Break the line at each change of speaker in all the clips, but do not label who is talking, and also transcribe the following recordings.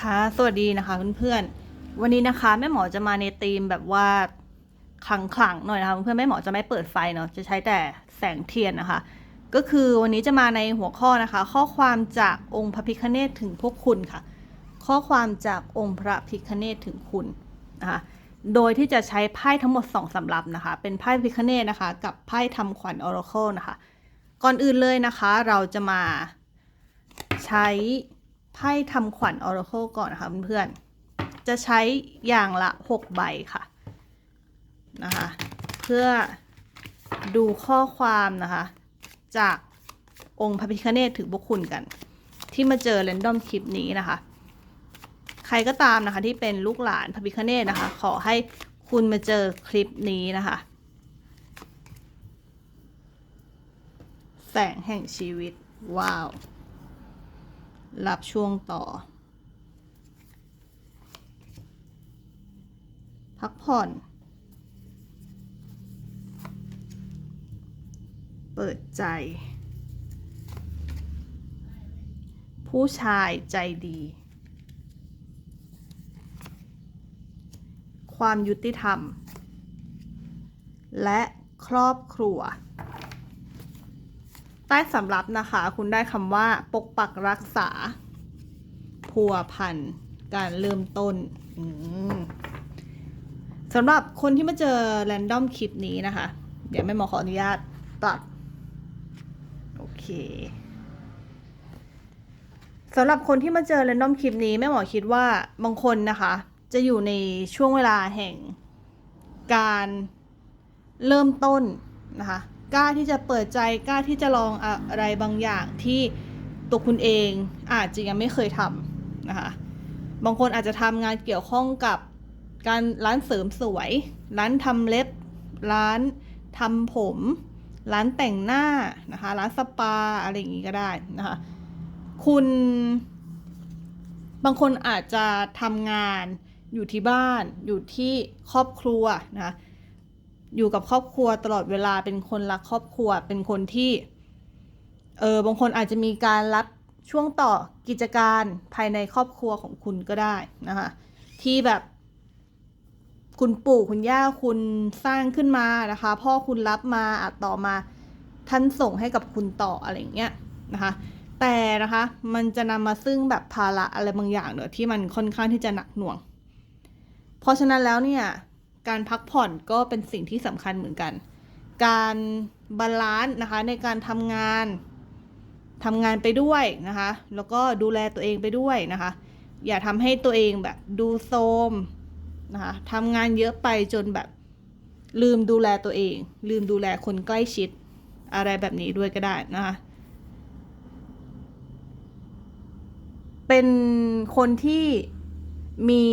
คะ สวัสดีนะคะเพื่อนๆ วันนี้นะคะแม่หมอจะมาในธีมแบบว่าขลังๆหน่อยนะคะเพื่อนๆแม่หมอจะไม่เปิดไฟเนาะจะใช้แต่แสงเทียนนะคะ ก็คือวันนี้จะมาในหัวข้อนะคะ ข้อความจากองค์พระพิฆเนศถึงพวกคุณค่ะ ข้อความจากองค์พระพิฆเนศถึงคุณนะคะโดยที่จะใช้ไพ่ทั้งหมดสองสำรับนะคะ เป็นไพ่พิฆเนศนะคะ กับไพ่ทำขวัญออราเคิลนะคะ ก่อนอื่นเลยนะคะ เราจะมาใช้ ไพ่ทำขวัญออราเคิลก่อนนะคะเพื่อนๆจะใช้อย่างละ 6 ใบค่ะนะคะเพื่อดูข้อความนะคะ จากองค์พระพิฆเนศถึงพวกคุณกัน ที่มาเจอเรนดอมคลิปนี้นะคะ ใครก็ตามนะคะที่เป็นลูกหลานพระพิฆเนศนะคะ ขอให้คุณมาเจอคลิปนี้นะคะ แสงแห่งชีวิต ว้าว รับช่วงต่อ พักผ่อน เปิดใจ ผู้ชายใจดี ความยุติธรรม และครอบครัว ใต้สำรับนะคะ คุณได้คำว่า ปกปักรักษา พัวพันการเริ่มต้นสำหรับคนที่มาเจอแรนดอมคลิปนี้นะคะ เดี๋ยวแม่หมอขออนุญาตปรับ โอเคสำหรับคนที่มาเจอแรนดอมคลิปนี้แม่หมอคิดว่าบางคนนะคะ จะอยู่ในช่วงเวลาแห่งการเริ่มต้นนะคะ กล้าที่จะเปิดใจกล้าที่จะลองอะไรบางอย่างที่ตัวคุณเองอาจจะยังไม่เคยทำนะคะบางคนอาจจะทำงานเกี่ยวข้องกับการร้านเสริมสวย ร้านทำเล็บ ร้านทำผม ร้านแต่งหน้านะคะร้านสปาอะไรอย่างงี้ก็ได้นะคะคุณบางคนอาจจะทำงานอยู่ที่บ้านอยู่ที่ครอบครัวนะคะ อยู่กับครอบครัวตลอดเวลาเป็นคนรักครอบครัว เป็นคนที่ เออบางคนอาจจะมีการรับช่วงต่อกิจการภายในครอบครัวของคุณก็ได้นะคะที่แบบคุณปู่คุณย่าคุณสร้างขึ้นมานะคะ พ่อคุณรับมาอาจต่อมาท่านส่งให้กับคุณต่ออะไรอย่างเงี้ยนะคะแต่นะคะมันจะนำมาซึ่งแบบภาระอะไรบางอย่างเนอะที่มันค่อนข้างที่จะหนักหน่วง เพราะฉะนั้นแล้วเนี่ย การพักผ่อนก็เป็นสิ่งที่สำคัญเหมือนกัน การบาลานซ์นะคะในการทำงานทำงานไปด้วยนะคะ แล้วก็ดูแลตัวเองไปด้วยนะคะ อย่าทำให้ตัวเองแบบดูโทรมนะคะทำงานเยอะไปจนแบบลืมดูแลตัวเอง ลืมดูแลคนใกล้ชิดอะไรแบบนี้ด้วยก็ได้นะคะ เป็นคนที่มี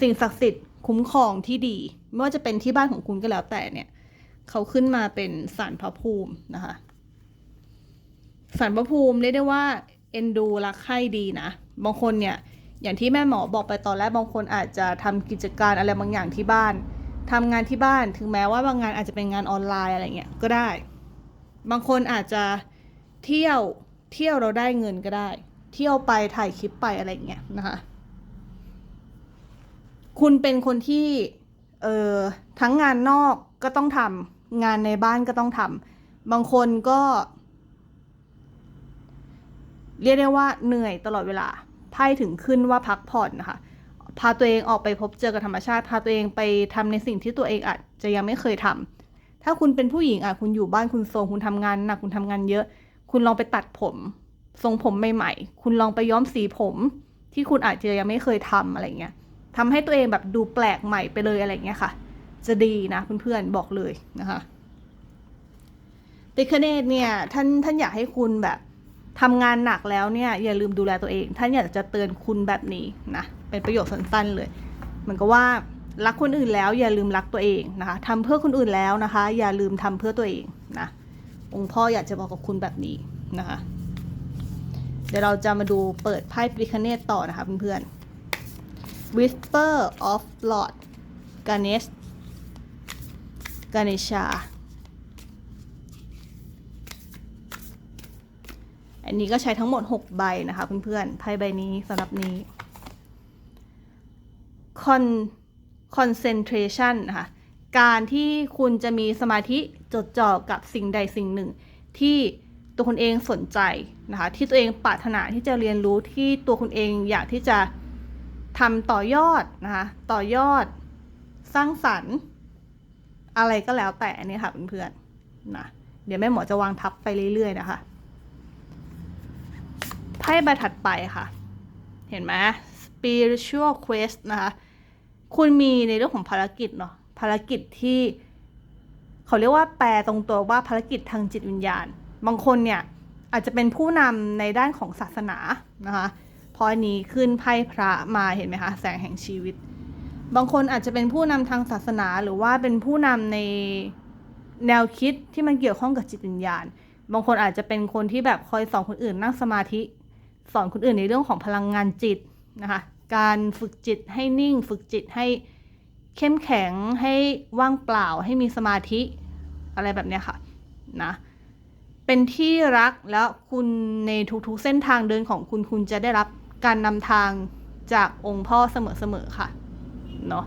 สิ่งศักดิ์สิทธิ์ คุ้มครองที่ดี ไม่ว่าจะเป็นที่บ้านของคุณก็แล้วแต่เนี่ยเขาขึ้นมาเป็นสารพระภูมินะคะสารพระภูมิเรียกได้ว่าเอ็นดูรักใคร่ดีนะบางคนเนี่ยอย่างที่แม่หมอบอกไปตอนแรกบางคนอาจจะทำกิจการอะไรบางอย่างที่บ้านทำงานที่บ้านถึงแม้ว่าบางงานอาจจะเป็นงานออนไลน์อะไรเงี้ยก็ได้ บางคนอาจจะเที่ยวเที่ยวเราได้เงินก็ได้ เที่ยวไปถ่ายคลิปไปอะไรเงี้ยนะคะ คุณเป็นคนที่เออทั้งงานนอกก็ต้องทำงานในบ้านก็ต้องทำบางคนก็ เรียกได้ว่าเหนื่อยตลอดเวลาไพ่ถึงขึ้นว่าพักผ่อนนะคะพาตัวเองออกไปพบเจอกับธรรมชาติ พาตัวเองไปทำในสิ่งที่ตัวเองอาจจะยังไม่เคยทำถ้าคุณเป็นผู้หญิงอะคุณอยู่บ้านคุณโซงคุณทำงานหนักคุณทำงานเยอะ คุณลองไปตัดผม ทรงผมใหม่ ๆ คุณลองไปย้อมสีผม ที่คุณอาจจะยังไม่เคยทำอะไรเงี้ย ทำให้ตัวเองแบบดูแปลกใหม่ไปเลยอะไรเงี้ยค่ะ จะดีนะเพื่อนๆบอกเลยนะคะปิคเนตเนี่ยท่านท่านอยากให้คุณแบบทำงานหนักแล้วเนี่ยอย่าลืมดูแลตัวเอง ท่านอยากจะเตือนคุณแบบนี้นะเป็นประโยคสั้นๆเลยเหมือนกับว่ารักคนอื่นแล้วอย่าลืมรักตัวเองนะคะทำเพื่อคนอื่นแล้วนะคะ อย่าลืมทำเพื่อตัวเองนะองค์พ่ออยากจะบอกกับคุณแบบนี้นะคะ เดี๋ยวเราจะมาดูเปิดไพ่ปริคเนตต่อนะคะเพื่อนๆ Whisper of Lord Ganesh Ganesha อันนี้ก็ใช้ทั้งหมด 6 ใบนะคะเพื่อนๆไพ่ใบนี้สำหรับนี้ con concentration นะคะการที่คุณจะมีสมาธิจดจ่อกับสิ่งใดสิ่งหนึ่ง ที่ตัวคุณเองสนใจนะคะที่ตัวเองปรารถนาที่จะเรียนรู้ที่ตัวคุณเองอยากที่จะ ทำต่อยอดนะคะต่อยอด สร้างสรรค์ อะไรก็แล้วแต่นี่ค่ะเพื่อนๆนะเดี๋ยวแม่หมอจะวางทับไปเรื่อยๆนะคะไพ่ใบถัดไปค่ะ เห็นไหม spiritual quest นะคะคุณมีในเรื่องของภารกิจเนาะภารกิจที่ เขาเรียกว่าแปลตรงตัวว่าภารกิจทางจิตวิญญาณ บางคนเนี่ยอาจจะเป็นผู้นำในด้านของศาสนานะคะ พอนี้ขึ้นไพ่พระมาเห็นไหมคะแสงแห่งชีวิต บางคนอาจจะเป็นผู้นำทางศาสนาหรือว่าเป็นผู้นำในแนวคิดที่มันเกี่ยวข้องกับจิตวิญญาณ บางคนอาจจะเป็นคนที่แบบคอยสอนคนอื่นนั่งสมาธิ สอนคนอื่นในเรื่องของพลังงานจิตนะคะ การฝึกจิตให้นิ่ง ฝึกจิตให้เข้มแข็งให้ว่างเปล่าให้มีสมาธิอะไรแบบเนี้ยค่ะนะเป็นที่รักแล้วคุณในทุกๆเส้นทางเดินของคุณคุณจะได้รับ การนำทางจากองค์พ่อเสมอๆค่ะเนาะ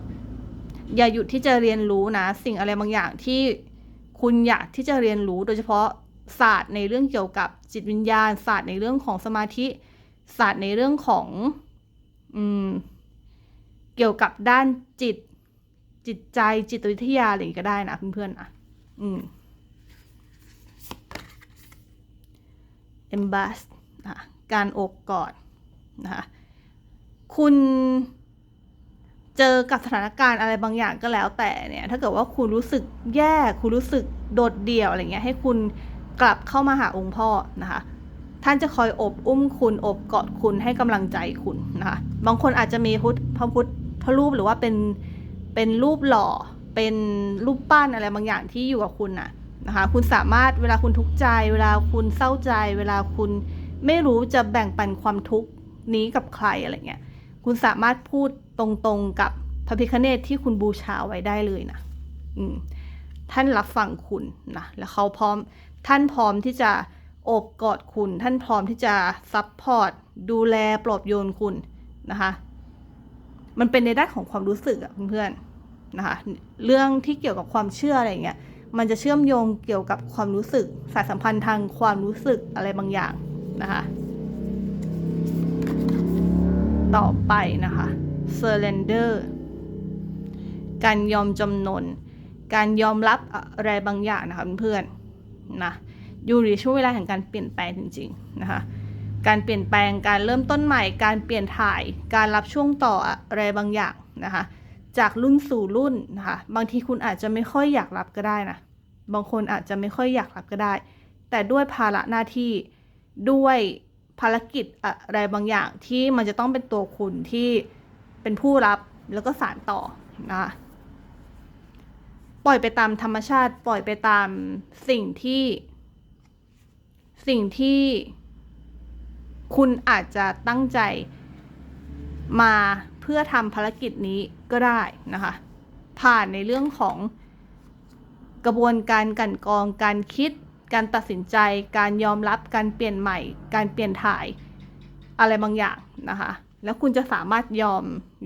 อย่าหยุดที่จะเรียนรู้นะ สิ่งอะไรบางอย่างที่คุณอยากที่จะเรียนรู้โดยเฉพาะศาสตร์ในเรื่องเกี่ยวกับจิตวิญญาณศาสตร์ในเรื่องของสมาธิศาสตร์ในเรื่องของอืมเกี่ยวกับด้านจิตจิตใจจิตวิทยาอะไรก็ได้นะเพื่อนๆนะอืม embrace นะการโอบกอด นะคะคุณเจอกับสถานการณ์อะไรบางอย่างก็แล้วแต่เนี่ย ถ้าเกิดว่าคุณรู้สึกแย่คุณรู้สึกโดดเดี่ยวอะไรเงี้ยให้คุณกลับเข้ามาหาองค์พ่อนะคะท่านจะคอยอบอุ้มคุณอบกอดคุณให้กำลังใจคุณนะคะบางคนอาจจะมีพุทธพระพุทธรูปหรือว่าเป็นเป็นรูปหล่อเป็นรูปปั้นอะไรบางอย่างที่อยู่กับคุณน่ะนะคะคุณสามารถเวลาคุณทุกข์ใจ เวลาคุณเศร้าใจ เวลาคุณไม่รู้จะแบ่งปันความทุกข์ นี้กับใครอะไรเงี้ยคุณสามารถพูดตรงๆกับพระพิคเนตที่คุณบูชาไว้ได้เลยนะอืมท่านรับฟังคุณนะแล้วเขาพร้อมท่านพร้อมที่จะโอบกอดคุณ ท่านพร้อมที่จะซัพพอร์ตดูแลปลอบโยนคุณนะคะ มันเป็นในด้านของความรู้สึกอะเพื่อนๆนะคะ เรื่องที่เกี่ยวกับความเชื่ออะไรเงี้ยมันจะเชื่อมโยงเกี่ยวกับความรู้สึกสายสัมพันธ์ทางความรู้สึกอะไรบางอย่างนะคะ ต่อไปนะคะ surrender การยอมจำนน การยอมรับอะไรบางอย่างนะคะเพื่อนๆนะอยู่ในช่วงเวลาแห่งการเปลี่ยนแปลงจริงๆนะคะการเปลี่ยนแปลงการเริ่มต้นใหม่ การเปลี่ยนถ่าย การรับช่วงต่ออะไรบางอย่างนะคะจากรุ่นสู่รุ่นนะคะบางทีคุณอาจจะไม่ค่อยอยากรับก็ได้นะบางคนอาจจะไม่ค่อยอยากรับก็ได้ แต่ด้วยภาระหน้าที่ด้วย ภารกิจอะไรบางอย่างที่มันจะต้องเป็นตัวคุณที่เป็นผู้รับแล้วก็สานต่อนะคะปล่อยไปตามธรรมชาติปล่อยไปตามสิ่งที่ สิ่งที่คุณอาจจะตั้งใจมาเพื่อทำภารกิจนี้ก็ได้นะคะ ผ่านในเรื่องของกระบวนการกันกรองการคิด การตัดสินใจ การยอมรับการเปลี่ยนใหม่ การเปลี่ยนถ่าย อะไรบางอย่างนะคะ แล้วคุณจะสามารถยอม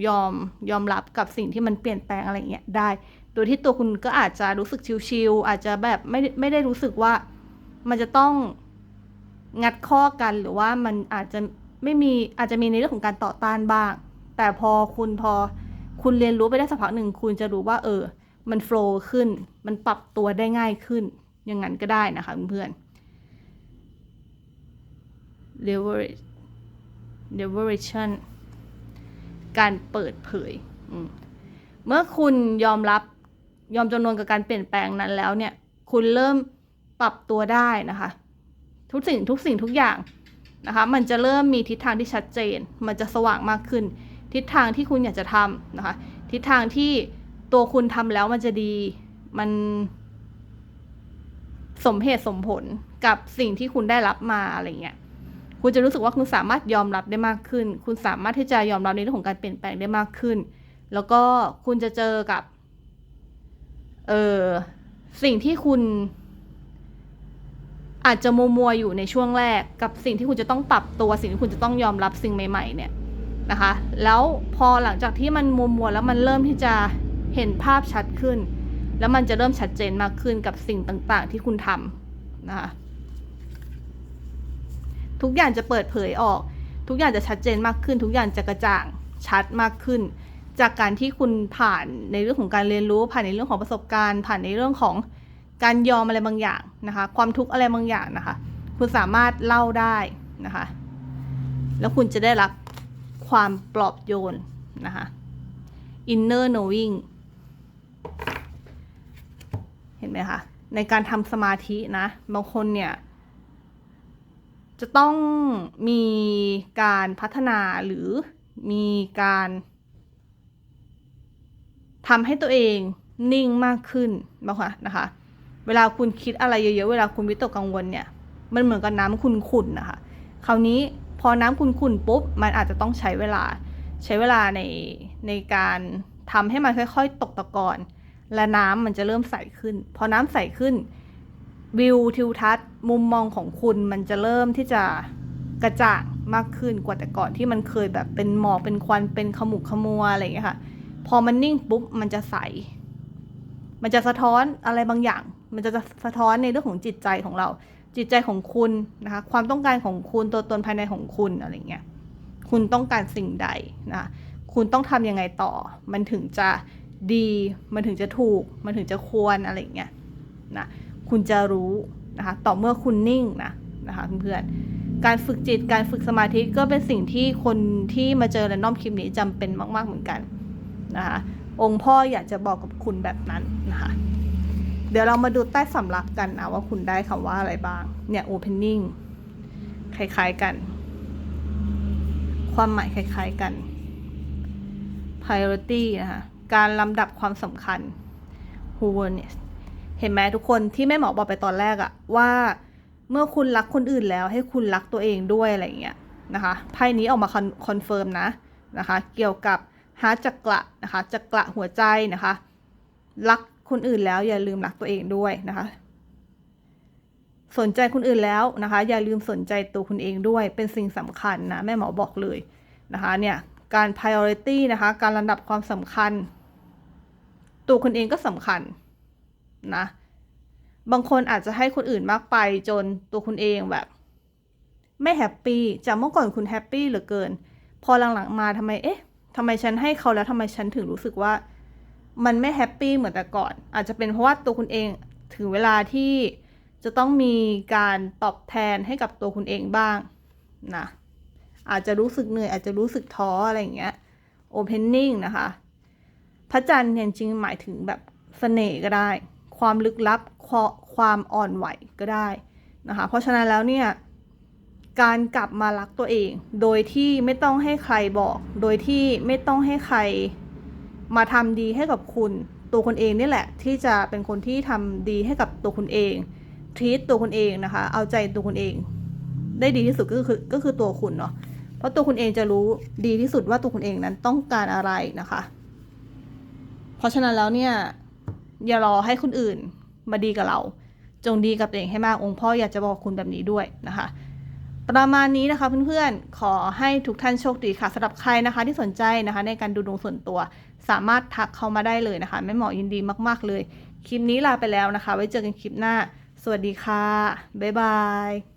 ยอมยอมรับกับสิ่งที่มันเปลี่ยนแปลงอะไรเงี้ยได้ โดยที่ตัวคุณก็อาจจะรู้สึกชิวๆอาจจะแบบไม่ไม่ได้รู้สึกว่ามันจะต้องงัดข้อกันหรือว่ามันอาจจะไม่มีอาจจะมีในเรื่องของการต่อต้านบ้าง แต่พอคุณพอคุณเรียนรู้ไปได้สักพักหนึ่งคุณจะรู้ว่า เออ มันโฟล์ขึ้น มันปรับตัวได้ง่ายขึ้น อย่างนั้นก็ได้นะคะเพื่อน leverage liberation การเปิดเผย เมื่อคุณยอมรับยอมจำนวนกับการเปลี่ยนแปลงนั้นแล้วเนี่ย คุณเริ่มปรับตัวได้นะคะ ทุกสิ่งทุกสิ่งทุกอย่างนะคะ มันจะเริ่มมีทิศทางที่ชัดเจน มันจะสว่างมากขึ้น ทิศทางที่คุณอยากจะทำนะคะ ทิศทางที่ตัวคุณทำแล้วมันจะดี มัน สมเหตุสมผลกับสิ่งที่คุณได้รับมาอะไรเงี้ยคุณจะรู้สึกว่าคุณสามารถยอมรับได้มากขึ้น คุณสามารถที่จะยอมรับในเรื่องของการเปลี่ยนแปลงได้มากขึ้น แล้วก็คุณจะเจอกับเออสิ่งที่คุณอาจจะมัวมัวอยู่ในช่วงแรกกับสิ่งที่คุณจะต้องปรับตัวสิ่งที่คุณจะต้องยอมรับสิ่งใหม่ ๆ เนี่ยนะคะ แล้วพอหลังจากที่มันมัวมัวแล้วมันเริ่มที่จะเห็นภาพชัดขึ้น แล้วมันจะเริ่มชัดเจนมากขึ้นกับสิ่งต่างๆ ที่คุณทำนะคะทุกอย่างจะเปิดเผยออก ทุกอย่างจะชัดเจนมากขึ้น ทุกอย่างจะกระจ่างชัดมากขึ้น จากการที่คุณผ่านในเรื่องของการเรียนรู้ ผ่านในเรื่องของประสบการณ์ ผ่านในเรื่องของการยอมอะไรบางอย่างนะคะ ความทุกข์อะไรบางอย่างนะคะ คุณสามารถเล่าได้นะคะ แล้วคุณจะได้รับความปลอบโยนนะคะ inner knowing เห็นไหมคะ ในการทำสมาธินะ บางคนเนี่ย จะต้องมีการพัฒนาหรือมีการทำให้ตัวเองนิ่งมากขึ้นนะคะนะคะ เวลาคุณคิดอะไรเยอะๆ เวลาคุณวิตกกังวลเนี่ย มันเหมือนกับน้ำขุ่นๆนะคะ คราวนี้พอน้ำขุ่นๆปุ๊บ มันอาจจะต้องใช้เวลา ใช้เวลาในในการทำให้มันค่อย ๆ ตกตะกอน และน้ำมันจะเริ่มใสขึ้น พอน้ำใสขึ้น วิวทิวทัศน์ มุมมองของคุณมันจะเริ่มที่จะกระจ่างมากขึ้นกว่าแต่ก่อนที่มันเคยแบบเป็นหมอกเป็นควันเป็นขมุกขมัวอะไรอย่างเงี้ยค่ะ พอมันนิ่งปุ๊บมันจะใส มันจะสะท้อนอะไรบางอย่าง มันจะสะท้อนในเรื่องของจิตใจของเรา จิตใจของคุณนะคะ ความต้องการของคุณตัวตนภายในของคุณอะไรเงี้ย คุณต้องการสิ่งใดนะ คุณต้องทำยังไงต่อ มันถึงจะ ดีมันถึงจะถูกมันถึงจะควรอะไรเงี้ยนะคุณจะรู้นะคะต่อเมื่อคุณนิ่งนะนะคะเพื่อนๆการฝึกจิตการฝึกสมาธิก็เป็นสิ่งที่คนที่มาเจอแรนดอมคลิปนี้จำเป็นมาก ๆเหมือนกันนะคะองค์พ่ออยากจะบอกกับคุณแบบนั้นนะคะเดี๋ยวเรามาดูใต้สำรับกันนะว่าคุณได้คำว่าอะไรบ้าง เนี่ย opening คล้าย ๆกัน ความหมายคล้าย ๆกัน priority นะคะ การลำดับความสำคัญ wholeness เห็นไหมทุกคนที่แม่หมอบอกไปตอนแรกอะว่าเมื่อคุณรักคนอื่นแล้วให้คุณรักตัวเองด้วยอะไรอย่างเงี้ยนะคะไพ่นี้ออกมาคอนเฟิร์มนะนะคะเกี่ยวกับฮาร์จักระนะคะจักระหัวใจนะคะรักคนอื่นแล้วอย่าลืมรักตัวเองด้วยนะคะ สนใจคนอื่นแล้วนะคะ อย่าลืมสนใจตัวคุณเองด้วยเป็นสิ่งสำคัญนะแม่หมอบอกเลยนะคะเนี่ยการ priority นะคะการลำดับความสำคัญ ตัวคุณเองก็สำคัญนะ บางคนอาจจะให้คนอื่นมากไปจนตัวคุณเองแบบ ไม่แฮปปี้จากเมื่อก่อนคุณแฮปปี้เหลือเกิน พอหลังๆมาทำไมเอ๊ะทำไมฉันให้เขาแล้วทำไมฉันถึงรู้สึกว่า มันไม่แฮปปี้เหมือนแต่ก่อน อาจจะเป็นเพราะว่าตัวคุณเองถึงเวลาที่จะต้องมีการตอบแทนให้กับตัวคุณเองบ้างนะอาจจะรู้สึกเหนื่อยอาจจะรู้สึกท้ออะไรอย่างเงี้ย opening นะคะ พระจันทร์เนี่ยจริงหมายถึงแบบเสน่ห์ก็ได้ ความลึกลับความอ่อนไหวก็ได้นะคะ เพราะฉะนั้นแล้วเนี่ยการกลับมารักตัวเอง โดยที่ไม่ต้องให้ใครบอก โดยที่ไม่ต้องให้ใครมาทำดีให้กับคุณ ตัวคุณเองนี่แหละ ที่จะเป็นคนที่ทำดีให้กับตัวคุณเองทีตตัวคุณเองนะคะ เอาใจตัวคุณเอง ได้ดีที่สุดก็คือก็คือตัวคุณเนาะเพราะตัวคุณเองจะรู้ดีที่สุดว่าตัวคุณเองนั้นต้องการอะไรนะคะ เพราะฉะนั้นแล้วเนี่ยอย่ารอให้คนอื่นมาดีกับเรา จงดีกับตัวเองให้มากองค์พ่ออยากจะบอกคุณแบบนี้ด้วยนะคะ ประมาณนี้นะคะเพื่อนๆ ขอให้ทุกท่านโชคดีค่ะสำหรับใครนะคะที่สนใจนะคะในการดูดวงส่วนตัว สามารถทักเข้ามาได้เลยนะคะแม่หมอยินดีมากๆเลย คลิปนี้ลาไปแล้วนะคะ ไว้เจอกันคลิปหน้า สวัสดีค่ะบ๊ายบาย